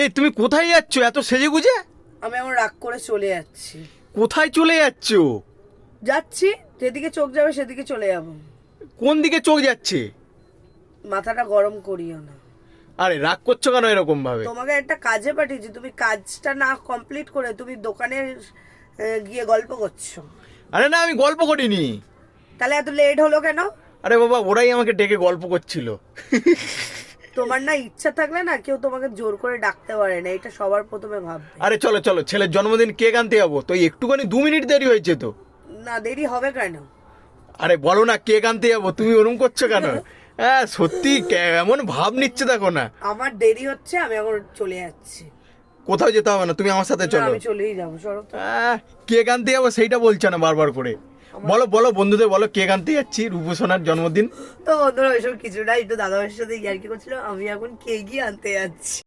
এই তুমি কোথায় যাচ্ছ? এত সেজে গুজে? আমি এখন রাগ করে চলে যাচ্ছি। কোথায় চলে যাচ্ছ? যাচ্ছি যেদিকে চোখ যাবে সেদিকে চলে যাব। কোন দিকে চোখ যাচ্ছে? মাথাটা গরম করিও না। আরে রাগ করছ কেন এরকম ভাবে তোমাকে একটা কাজে পাঠিয়েছি তুমি কাজটা না কমপ্লিট করে তুমি দোকানে গিয়ে গল্প করছ। আরে না আমি গল্প করিনি। তাহলে এত লেট হলো কেন? আরে বাবা ওরাই আমাকে ডেকে গল্প করছিল। তোমার না ইচ্ছা থাকলে না কেউ তোমাকে জোর করে ডাকতে পারে না এটা সবার প্রথমে ভাব আরে চলো চলো ছেলের জন্মদিন কেক আনতে যাব। তো একটুখানি দু মিনিট দেরি হয়েছে তো। না দেরি হবে কেন? আরে বলো না কেক আনতে যাব তুমি ওরম করছ কেন? হ্যাঁ সত্যি কে- এমন ভাব নিচ্ছে দেখো না। আমার দেরি হচ্ছে আমি এখন চলে যাচ্ছি। কোথাও যেতে হবে না তুমি আমার সাথে চলো। আমি চলেই যাব সরো। আহ, কেক আনতে যাব সেইটা বলছে না বারবার করে। বলো বলো বন্ধুদের বলো কে গানতে যাচ্ছি রূপসোনার জন্মদিন। তো বন্ধুরা ওইসব কিছু না একটু দাদাভাইয়ের সাথে ইয়ার্কি করছিল আমি এখন কে গিয়ে আনতে যাচ্ছি।